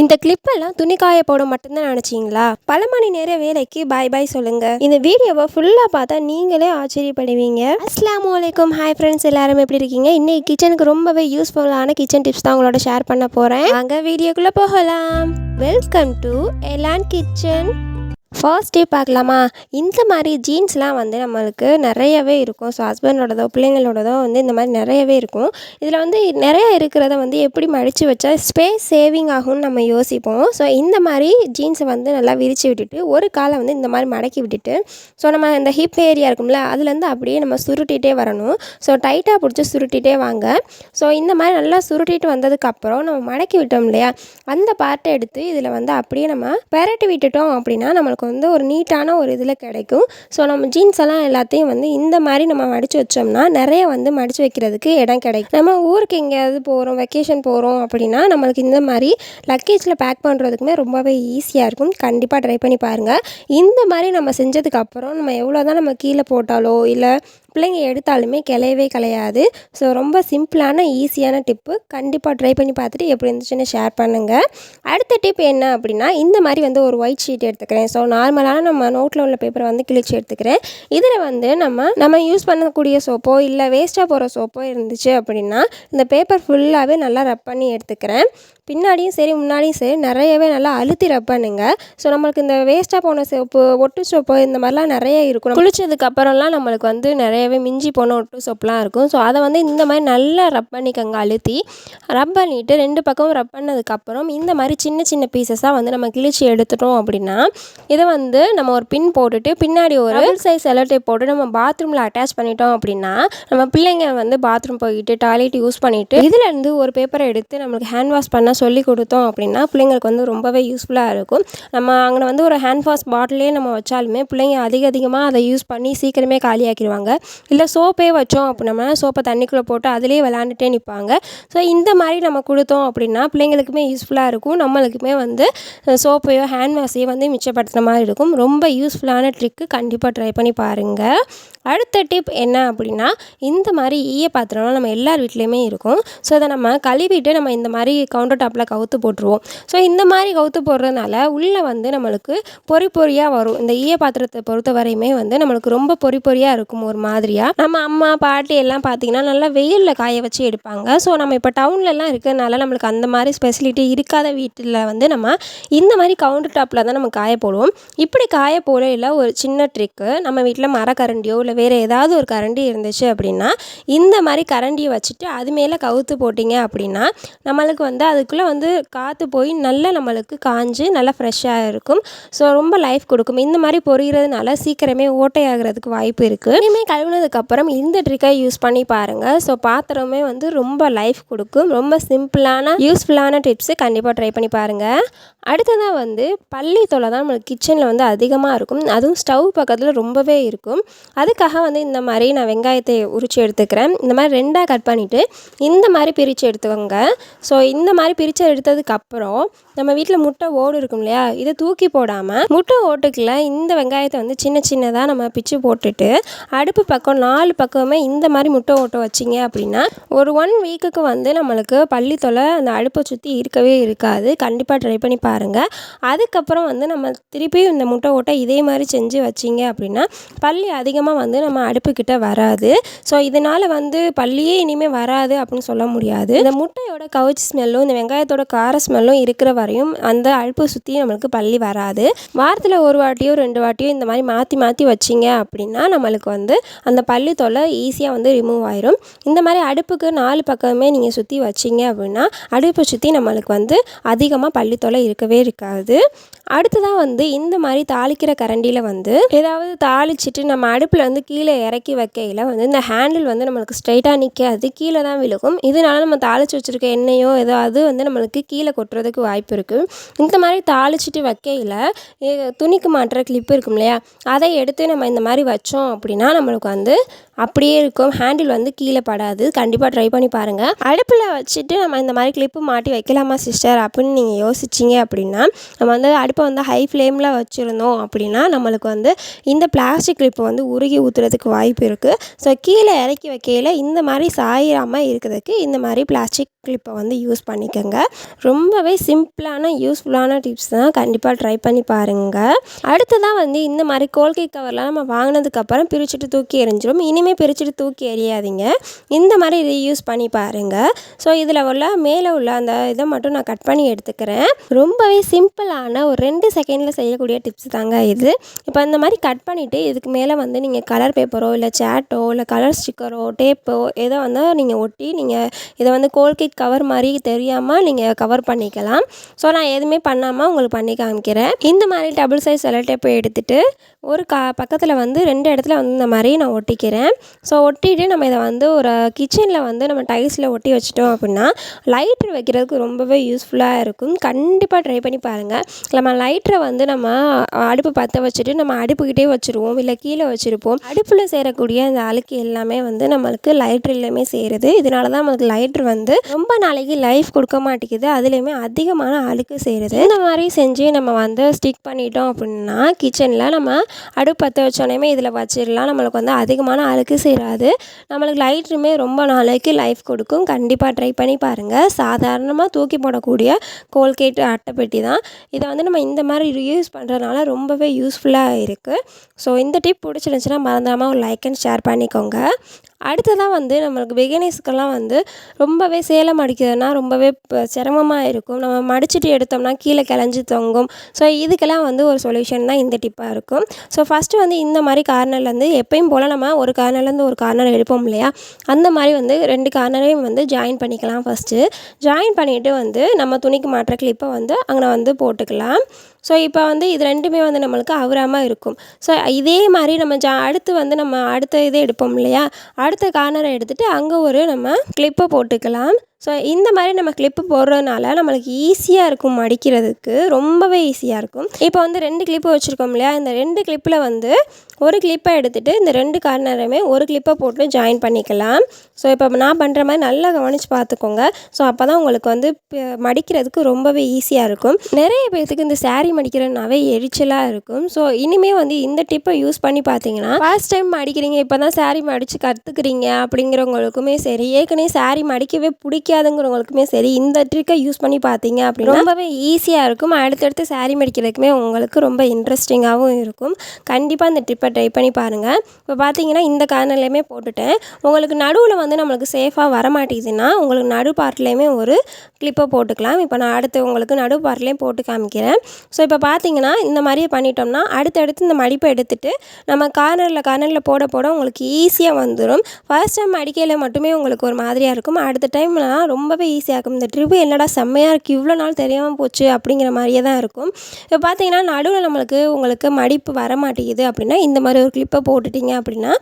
இந்த கிளிப்பெல்லாம் துணி காய போட மட்டும்தான் நினச்சிங்களா? பல மணி நேர வேலைக்கு பாய் பாய் சொல்லுங்க. இந்த வீடியோவை ஃபுல்லாக பார்த்தா நீங்களே ஆச்சரியப்படுவீங்க. அஸ்லாம் வலைக்கும் ஹாய் ஃப்ரெண்ட்ஸ் எல்லாரும் எப்படி இருக்கீங்க? இன்னைக்கு கிச்சனுக்கு ரொம்பவே யூஸ்ஃபுல்லான கிச்சன் டிப்ஸ் தான் உங்களோட ஷேர் பண்ண போகிறேன் அங்கே வீடியோக்குள்ளே போகலாம். Welcome to Elan kitchen first day பார்க்கலாமா? இந்த மாதிரி ஜீன்ஸ்லாம் வந்து நம்மளுக்கு நிறையவே இருக்கும். ஸோ ஹஸ்பண்டோடதோ பிள்ளைங்களோடதோ வந்து இந்த மாதிரி நிறையவே இருக்கும். இதில் வந்து நிறையா இருக்கிறத வந்து எப்படி மடித்து வச்சா ஸ்பேஸ் சேவிங் ஆகும்னு நம்ம யோசிப்போம். ஸோ இந்த மாதிரி ஜீன்ஸை வந்து நல்லா விரித்து விட்டுட்டு ஒரு காலை வந்து இந்த மாதிரி மடக்கி விட்டுட்டு ஸோ நம்ம இந்த ஹிப் ஏரியா இருக்கும்ல அதுலேருந்து அப்படியே நம்ம சுருட்டிகிட்டே வரணும். ஸோ டைட்டாக பிடிச்சி சுருட்டிகிட்டே வாங்க. ஸோ இந்த மாதிரி நல்லா சுருட்டிட்டு வந்ததுக்கப்புறம் நம்ம மடக்கி விட்டோம் இல்லையா? அந்த பார்ட்டை எடுத்து இதில் வந்து அப்படியே நம்ம பெரட்டி விட்டுட்டோம் அப்படின்னா நம்மளுக்கு வந்து ஒரு நீட்டான ஒரு இதில் கிடைக்கும். ஸோ நம்ம ஜீன்ஸ் எல்லாம் எல்லாத்தையும் வந்து இந்த மாதிரி நம்ம மடித்து வச்சோம்னா நிறைய வந்து மடித்து வைக்கிறதுக்கு இடம் கிடைக்கும். நம்ம ஊருக்கு எங்கேயாவது போகிறோம் வெக்கேஷன் போகிறோம் அப்படின்னா நம்மளுக்கு இந்த மாதிரி லக்கேஜில் பேக் பண்ணுறதுக்குமே ரொம்பவே ஈஸியாக இருக்கும். கண்டிப்பாக ட்ரை பண்ணி பாருங்கள் இந்த மாதிரி நம்ம செஞ்சதுக்கப்புறம் நம்ம எவ்வளோ தான் நம்ம கீழே போட்டாலோ இல்லை பிள்ளைங்க எடுத்தாலுமே கிளையவே கிளையாது ஸோ ரொம்ப சிம்பிளான ஈஸியான டிப்பு. கண்டிப்பாக ட்ரை பண்ணி பார்த்துட்டு எப்படி இருந்துச்சுன்னு ஷேர் பண்ணுங்கள் அடுத்த டிப் என்ன அப்படின்னா இந்த மாதிரி வந்து ஒரு ஒயிட் ஷீட் எடுத்துக்கிறேன். ஸோ நார்மலான நம்ம நோட்டில் உள்ள பேப்பரை வந்து கிழிச்சு எடுத்துக்கிறேன். இதில் வந்து நம்ம நம்ம யூஸ் பண்ணக்கூடிய சோப்போ இல்லை வேஸ்ட்டாக போகிற சோப்போ இருந்துச்சு அப்படின்னா இந்த பேப்பர் ஃபுல்லாகவே நல்லா ரப் பண்ணி எடுத்துக்கிறேன். பின்னாடியும் சரி முன்னாடியும் சரி நிறையவே நல்லா அழுத்தி ரப் பண்ணுங்க. ஸோ நம்மளுக்கு இந்த வேஸ்ட்டாக போன சோப்பு ஒட்டு சோப்பு இந்த மாதிரிலாம் நிறைய இருக்கும். குளிச்சதுக்கு அப்புறம்லாம் நம்மளுக்கு வந்து நிறைய நிறையவே மிஞ்சி போன ஒட்டு சோப்புலாம் இருக்கும். ஸோ அதை வந்து இந்த மாதிரி நல்லா ரப் பண்ணிக்கோங்க அழுத்தி ரப் பண்ணிவிட்டு ரெண்டு பக்கமும் ரப் பண்ணதுக்கப்புறம் இந்த மாதிரி சின்ன சின்ன பீசஸாக வந்து நம்ம கிழிச்சு எடுத்துட்டோம் அப்படின்னா இதை வந்து நம்ம ஒரு பின் போட்டுட்டு பின்னாடி ஒரு சைஸ் எலக்ட்ரிக் போட்டு நம்ம பாத்ரூமில் அட்டாச் பண்ணிட்டோம் அப்படின்னா நம்ம பிள்ளைங்க வந்து பாத்ரூம் போயிட்டு டாய்லெட் யூஸ் பண்ணிவிட்டு இதுலேருந்து ஒரு பேப்பரை எடுத்து நம்மளுக்கு ஹேண்ட் வாஷ் பண்ண சொல்லி கொடுத்தோம் அப்படின்னா பிள்ளைங்களுக்கு வந்து ரொம்பவே யூஸ்ஃபுல்லாக இருக்கும். நம்ம அங்கே வந்து ஒரு ஹேண்ட் வாஷ் பாட்டிலே நம்ம வச்சாலுமே பிள்ளைங்க அதிக அதிகமாக அதை யூஸ் பண்ணி சீக்கிரமே காலியாக்கிடுவாங்க. இல்லை சோப்பே வச்சோம் அப்படின்னா சோப்பை தண்ணிக்குள்ளே போட்டு அதிலே விளாண்டுட்டே நிற்பாங்க. ஸோ இந்த மாதிரி நம்ம கொடுத்தோம் அப்படின்னா பிள்ளைங்களுக்குமே யூஸ்ஃபுல்லாக இருக்கும். நம்மளுக்குமே வந்து சோப்பையோ ஹேண்ட் வாஷையோ வந்து மிச்சப்படுத்துகிற மாதிரி இருக்கும். ரொம்ப யூஸ்ஃபுல்லான ட்ரிக்கு கண்டிப்பாக ட்ரை பண்ணி பாருங்கள் அடுத்த டிப் என்ன அப்படின்னா இந்த மாதிரி ஈய பாத்திரம்லாம் நம்ம எல்லார் வீட்லேயுமே இருக்கும். ஸோ அதை நம்ம கழுவிட்டு நம்ம இந்த மாதிரி கவுண்டர் டாப்பில் கவுத்து போட்டுருவோம். ஸோ இந்த மாதிரி கவுத்து போடுறதுனால உள்ளே வந்து நம்மளுக்கு பொறி பொறியாக வரும். இந்த ஈய பாத்திரத்தை பொறுத்த வரையுமே வந்து நம்மளுக்கு ரொம்ப பொறி பொறியாக இருக்கும் ஒரு மாதிரி. மாதிரியாக நம்ம அம்மா பாட்டி எல்லாம் பார்த்தீங்கன்னா நல்லா வெயிலில் காய வச்சு எடுப்பாங்க. ஸோ நம்ம இப்போ டவுன்லலாம் இருக்கிறதுனால நம்மளுக்கு அந்த மாதிரி ஸ்பெசிலிட்டி இருக்காத வீட்டில் வந்து நம்ம இந்த மாதிரி கவுண்டர் டாப்பில் தான் நம்ம காய போடுவோம். இப்படி காய போடையில் ஒரு சின்ன ட்ரிக்கு நம்ம வீட்டில் மரக்கரண்டியோ இல்லை வேறு ஏதாவது ஒரு கரண்டி இருந்துச்சு அப்படின்னா இந்த மாதிரி கரண்டியை வச்சுட்டு அது மேலே கவுத்து போட்டிங்க அப்படின்னா நம்மளுக்கு வந்து அதுக்குள்ளே வந்து காற்று போய் நல்லா நம்மளுக்கு காஞ்சு நல்லா ஃப்ரெஷ்ஷாக இருக்கும். ஸோ ரொம்ப லைஃப் கொடுக்கும். இந்த மாதிரி பொரிகிறதுனால சீக்கிரமே ஓட்டையாகிறதுக்கு வாய்ப்பு இருக்குது இனிமேல் கழுவுனதுக்கப்புறம் இந்த ட்ரிக்கை யூஸ் பண்ணி பாருங்கள் ஸோ பாத்திரமே வந்து ரொம்ப லைஃப் கொடுக்கும். ரொம்ப சிம்பிளான யூஸ்ஃபுல்லான டிப்ஸு கண்டிப்பாக ட்ரை பண்ணி பாருங்கள் அடுத்ததாக வந்து பள்ளி தொலை தான் நம்மளுக்கு கிச்சனில் வந்து அதிகமாக இருக்கும். அதுவும் ஸ்டவ் பக்கத்தில் ரொம்பவே இருக்கும். அதுக்காக வந்து இந்த மாதிரி நான் வெங்காயத்தை உரித்து எடுத்துக்கிறேன். இந்த மாதிரி ரெண்டாக கட் பண்ணிவிட்டு இந்த மாதிரி பிரித்து எடுத்துக்கோங்க. ஸோ இந்த மாதிரி பிரித்து எடுத்ததுக்கப்புறம் நம்ம வீட்டில் முட்டை ஓடு இருக்கும் இல்லையா? இதை தூக்கி போடாமல் முட்டை ஓட்டுக்குள்ளே இந்த வெங்காயத்தை வந்து சின்ன சின்னதாக நம்ம பிச்சு போட்டுட்டு அடுப்பு பக்கம் நாலு பக்கமே இந்த மாதிரி முட்டை ஓட்டை வச்சிங்க அப்படின்னா ஒரு ஒன் வீக்குக்கு வந்து நம்மளுக்கு பள்ளி தொலை அந்த அடுப்பை சுற்றி இருக்கவே இருக்காது. கண்டிப்பாக ட்ரை பண்ணி பாருங்கள் அதுக்கப்புறம் வந்து நம்ம திருப்பியும் இந்த முட்டை ஓட்டை இதே மாதிரி செஞ்சு வச்சிங்க அப்படின்னா பள்ளி அதிகமாக வந்து நம்ம அடுப்புக்கிட்ட வராது. ஸோ இதனால் வந்து பள்ளியே இனிமேல் வராது அப்படின்னு சொல்ல முடியாது. இந்த முட்டையோட கவுச்சி ஸ்மெல்லும் இந்த வெங்காயத்தோட கார ஸ்மெல்லும் இருக்கிற வரையும் அந்த அடுப்பை சுற்றி நம்மளுக்கு பள்ளி வராது. வாரத்தில் ஒரு வாட்டியோ ரெண்டு வாட்டியோ இந்த மாதிரி மாற்றி மாற்றி வச்சிங்க அப்படின்னா நம்மளுக்கு வந்து அந்த பள்ளி தொல்லை ஈஸியாக வந்து ரிமூவ் ஆயிரும். இந்த மாதிரி அடுப்புக்கு நாலு பக்கமே நீங்கள் சுற்றி வச்சிங்க அப்படின்னா அடுப்பை சுற்றி நம்மளுக்கு வந்து அதிகமாக பள்ளி தொல்லை இருக்கவே இருக்காது. அடுத்ததாக வந்து இந்த மாதிரி தாளிக்கிற கரண்டியில் வந்து ஏதாவது தாளிச்சிட்டு நம்ம அடுப்பில் வந்து கீழே இறக்கி வைக்கையில் வந்து இந்த ஹேண்டில் வந்து நம்மளுக்கு ஸ்ட்ரைட்டாக நிற்காது கீழே தான் விழுகும். இதனால நம்ம தாளித்து வச்சுருக்க எண்ணெயோ ஏதாவது வந்து நம்மளுக்கு கீழே கொட்டுறதுக்கு வாய்ப்பு இருக்குது இந்த மாதிரி தாளிச்சிட்டு வைக்கையில் துணிக்கு மாட்டுற கிளிப்பு இருக்கும் இல்லையா அதை எடுத்து நம்ம இந்த மாதிரி வச்சோம் அப்படின்னா நம்மளுக்கு வந்து அப்படியே இருக்கும். ஹேண்டில் வந்து கீழே படாது. கண்டிப்பாக ட்ரை பண்ணி பாருங்கள் அடுப்பில் வச்சுட்டு நம்ம இந்த மாதிரி கிளிப்பு மாட்டி வைக்கலாமா சிஸ்டர் அப்படின்னு நீங்கள் யோசிச்சிங்க அப்படின்னா நம்ம வந்து அடுப்பை வந்து ஹை ஃப்ளேமில் வச்சுருந்தோம் அப்படின்னா நம்மளுக்கு வந்து இந்த பிளாஸ்டிக் கிளிப்பு வந்து உருகி ஊற்றுறதுக்கு வாய்ப்பு இருக்குது ஸோ கீழே இறக்கி வைக்கையில் இந்த மாதிரி சாயிராமல் இருக்கிறதுக்கு இந்த மாதிரி பிளாஸ்டிக் கிளிப்பை வந்து யூஸ் பண்ணிக்கோங்க. ரொம்பவே சிம்பிளான யூஸ்ஃபுல்லான டிப்ஸ் தான். கண்டிப்பாக ட்ரை பண்ணி பாருங்கள் அடுத்ததாக வந்து இந்த மாதிரி கோல்கை கவர்லாம் நம்ம வாங்கினதுக்கப்புறம் பிரிச்சுட்டு தூக்கி எறிஞ்சிரும். இனிமேல் பிரிச்சுட்டு தூக்கி எறியாதீங்க. இந்த மாதிரி இதை யூஸ் பண்ணி பாருங்கள் ஸோ இதில் உள்ள மேலே உள்ள அந்த இதை மட்டும் நான் கட் பண்ணி எடுத்துக்கிறேன். ரொம்பவே சிம்பிளான ஒரு ரெண்டு செகண்டில் செய்யக்கூடிய டிப்ஸ் தாங்க இது. இப்போ இந்த மாதிரி கட் பண்ணிவிட்டு இதுக்கு மேலே வந்து நீங்கள் கலர் பேப்பரோ இல்லை சேட்டோ இல்லை கலர் ஸ்டிக்கரோ டேப்போ எதோ வந்து நீங்கள் ஒட்டி நீங்கள் இதை வந்து கோல்கேட் கவர் மாதிரி தெரியாமல் நீங்கள் கவர் பண்ணிக்கலாம். ஸோ நான் எதுவுமே பண்ணாமல் உங்களுக்கு பண்ணி காமிக்கிறேன். இந்த மாதிரி டபுள் சைஸ் செலோ டேப்பை எடுத்துகிட்டு ஒரு கா பக்கத்தில் வந்து ரெண்டு இடத்துல வந்து இந்த மாதிரி நான் ஒட்டிக்கிறேன். ஸோ ஒட்டிட்டு நம்ம இதை வந்து ஒரு கிச்சனில் வந்து நம்ம டைல்ஸில் ஒட்டி வச்சிட்டோம் அப்படின்னா லைட்ரு வைக்கிறதுக்கு ரொம்பவே யூஸ்ஃபுல்லாக இருக்கும். கண்டிப்பாக ட்ரை பண்ணி பாருங்கள் நம்ம லைட்ரை வந்து நம்ம அடுப்பு பற்ற வச்சுட்டு நம்ம அடுப்புக்கிட்டே வச்சுருவோம். இல்லை கீழே வச்சுருப்போம். அடுப்பில் சேரக்கூடிய அந்த அழுக்கு எல்லாமே வந்து நம்மளுக்கு லைட்ருலையுமே சேருது. இதனால தான் நம்மளுக்கு லைட்ரு வந்து ரொம்ப நாளைக்கு லைஃப் கொடுக்க மாட்டேங்குது. அதுலேயுமே அதிகமான அழுக்கு சேருது. இந்த மாதிரி செஞ்சு நம்ம வந்து ஸ்டிக் பண்ணிட்டோம் அப்படின்னா கிச்சனில் நம்ம அடுப்பு பற்ற வச்சோடனே இதில் வச்சிடலாம். நம்மளுக்கு வந்து அதிகமான அழுக்கு சேராது. நம்மளுக்கு லைட்ருமே ரொம்ப நாளைக்கு லைஃப் கொடுக்கும். கண்டிப்பாக ட்ரை பண்ணி பாருங்கள் சாதாரணமாக தூக்கி போடக்கூடிய கோல்கேட் அட்டைப்பெட்டி தான். இதை வந்து நம்ம இந்த மாதிரி ரியூஸ் பண்ணுறதுனால ரொம்பவே யூஸ்ஃபுல்லாக இருக்குது ஸோ இந்த டிப் பிடிச்சிருந்துச்சின்னா மறந்துடாமல் ஒரு லைக் அண்ட் ஷேர் பண்ணிக்கோங்க. அடுத்ததாக வந்து நம்மளுக்கு பிகினர்ஸ்க்கெல்லாம் வந்து ரொம்பவே சேலம் அடிக்கிறதுனா ரொம்பவே இப்போ சிரமமாக இருக்கும். நம்ம மடிச்சுட்டு எடுத்தோம்னா கீழே கிளஞ்சி தொங்கும். ஸோ இதுக்கெல்லாம் வந்து ஒரு சொல்யூஷன் தான் இந்த டிப்பாக இருக்கும். ஸோ ஃபஸ்ட்டு வந்து இந்த மாதிரி கார்னர்லேருந்து எப்பயும் போல் நம்ம ஒரு கார்னர்லேருந்து ஒரு கார்னர் எடுப்போம் இல்லையா? அந்த மாதிரி வந்து ரெண்டு கார்னரையும் வந்து ஜாயின் பண்ணிக்கலாம் ஃபஸ்ட்டு ஜாயின் பண்ணிவிட்டு வந்து நம்ம துணிக்கு மாட்டுற கிளிப்பை வந்து அங்கே வந்து போட்டுக்கலாம். ஸோ இப்போ வந்து இது ரெண்டுமே வந்து நம்மளுக்கு அவராமல் இருக்கும். ஸோ இதே மாதிரி நம்ம ஜா அடுத்து வந்து நம்ம அடுத்த இதை எடுப்போம் இல்லையா? அடுத்த கார்னரை எடுத்துகிட்டு அங்கே ஒரு நம்ம கிளிப்பை போட்டுக்கலாம். ஸோ இந்த மாதிரி நம்ம கிளிப்பு போடுறதுனால நம்மளுக்கு ஈஸியாக இருக்கும் மடிக்கிறதுக்கு. ரொம்பவே ஈஸியாக இருக்கும். இப்போ வந்து ரெண்டு கிளிப்பு வச்சுருக்கோம் இல்லையா? இந்த ரெண்டு கிளிப்பில் வந்து ஒரு கிளிப்பை எடுத்துகிட்டு இந்த ரெண்டு கார்னருமே ஒரு கிளிப்பை போட்டு ஜாயின் பண்ணிக்கலாம். ஸோ இப்போ நான் பண்ணுற மாதிரி நல்லா கவனித்து பார்த்துக்கோங்க. ஸோ அப்போ தான் உங்களுக்கு வந்து மடிக்கிறதுக்கு ரொம்பவே ஈஸியாக இருக்கும். நிறைய பேர்த்துக்கு இந்த சாரீ மடிக்கிறதுனாவே எரிச்சலாக இருக்கும். ஸோ இனிமேல் வந்து இந்த டிப்பை யூஸ் பண்ணி பார்த்தீங்கன்னா ஃபர்ஸ்ட் டைம் மடிக்கிறீங்க இப்போ தான் சாரீ மடித்து கற்றுக்குறீங்க அப்படிங்கிறவங்களுக்குமே சரி ஏற்கனவே சாரீ மடிக்கவே பிடிக்காதுங்கிறவங்களுக்குமே சரி இந்த ட்ரிக்கை யூஸ் பண்ணி பார்த்தீங்க அப்படின்னா ரொம்பவே ஈஸியாக இருக்கும். அடுத்தடுத்து சாரீ மடிக்கிறதுக்குமே உங்களுக்கு ரொம்ப இன்ட்ரெஸ்டிங்காகவும் இருக்கும். கண்டிப்பாக இந்த ட்ரிப்பை ட்ரை பண்ணி பாருங்கள் இப்போ பார்த்தீங்கன்னா இந்த கார்னர்லேயுமே போட்டுட்டேன். உங்களுக்கு நடுவில் வந்து நம்மளுக்கு சேஃபாக வரமாட்டேங்குதுன்னா உங்களுக்கு நடு பார்ட்லேயுமே ஒரு கிளிப்பை போட்டுக்கலாம். இப்போ நான் அடுத்து உங்களுக்கு நடு பார்ட்லேயும் போட்டு காமிக்கிறேன். ஸோ இப்போ பார்த்தீங்கன்னா இந்த மாதிரியே பண்ணிட்டோம்னா அடுத்தடுத்து இந்த மடிப்பை எடுத்துகிட்டு நம்ம கார்னரில் கார்னரில் போட போட உங்களுக்கு ஈஸியாக வந்துடும் ஃபர்ஸ்ட் டைம் அடிக்கையில் மட்டுமே உங்களுக்கு ஒரு மாதிரியாக இருக்கும். அடுத்த டைம்லாம் ரொம்பவே ஈஸியாக இருக்கும். இந்த ட்ரிப்பு என்னடா செம்மையாக இருக்குது இவ்வளோ நாள் தெரியாமல் போச்சு அப்படிங்கிற மாதிரியே தான் இருக்கும். இப்போ பார்த்தீங்கன்னா நடுவில் நம்மளுக்கு உங்களுக்கு மடிப்பு வர மாட்டேங்குது அப்படின்னா இந்த இந்த மாதிரி ஒரு கிளிப்பை போட்டுட்டிங்க அப்படின்னா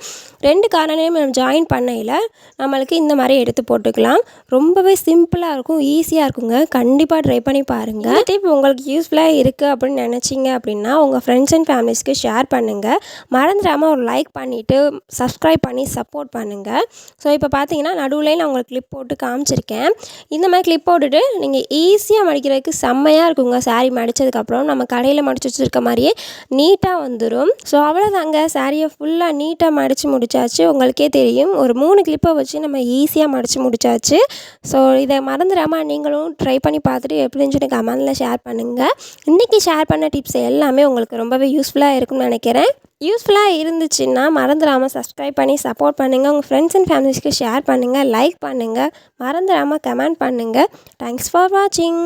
ரெண்டு காரணனையும் நம்ம ஜாயின் பண்ணையில் நம்மளுக்கு இந்த மாதிரி எடுத்து போட்டுக்கலாம். ரொம்பவே சிம்பிளாக இருக்கும் ஈஸியாக இருக்குங்க. கண்டிப்பாக ட்ரை பண்ணி பாருங்கள் டிப் உங்களுக்கு யூஸ்ஃபுல்லாக இருக்குது அப்படின்னு நினச்சிங்க அப்படின்னா உங்கள் ஃப்ரெண்ட்ஸ் அண்ட் ஃபேமிலிஸ்க்கு ஷேர் பண்ணுங்கள் மறந்துடாமல் ஒரு லைக் பண்ணிவிட்டு சப்ஸ்கிரைப் பண்ணி சப்போர்ட் பண்ணுங்கள் ஸோ இப்போ பார்த்தீங்கன்னா நடுவில் நான் உங்களுக்கு கிளிப் போட்டு காமிச்சிருக்கேன். இந்த மாதிரி கிளிப் போட்டுட்டு நீங்கள் ஈஸியாக மடிக்கிறதுக்கு செம்மையாக இருக்குங்க. சாரீ மடித்ததுக்கப்புறம் நம்ம கடையில் மடித்து வச்சுருக்க மாதிரியே நீட்டாக வந்துடும் ஸோ அவ்வளோதாங்க சாரியை ஃபுல்லாக நீட்டாக மடித்து முடிச்சாச்சு. உங்களுக்கே தெரியும். ஒரு மூணு கிளிப்பை வச்சு நம்ம ஈஸியாக மடித்து முடிச்சாச்சு. ஸோ இதை மறந்துடாமல் நீங்களும் ட்ரை பண்ணி பார்த்துட்டு எப்படி இருந்துச்சுன்னு கமெண்டில் ஷேர் பண்ணுங்கள் இன்றைக்கி ஷேர் பண்ண டிப்ஸ் எல்லாமே உங்களுக்கு ரொம்பவே யூஸ்ஃபுல்லாக இருக்கும்னு நினைக்கிறேன். யூஸ்ஃபுல்லாக இருந்துச்சுன்னா மறந்துடாமல் சப்ஸ்கிரைப் பண்ணி சப்போர்ட் பண்ணுங்கள் உங்கள் ஃப்ரெண்ட்ஸ் அண்ட் ஃபேமிலிஸ்க்கு ஷேர் பண்ணுங்கள் லைக் பண்ணுங்கள் மறந்துடாமல் கமெண்ட் பண்ணுங்கள் தேங்க்ஸ் ஃபார் வாட்சிங்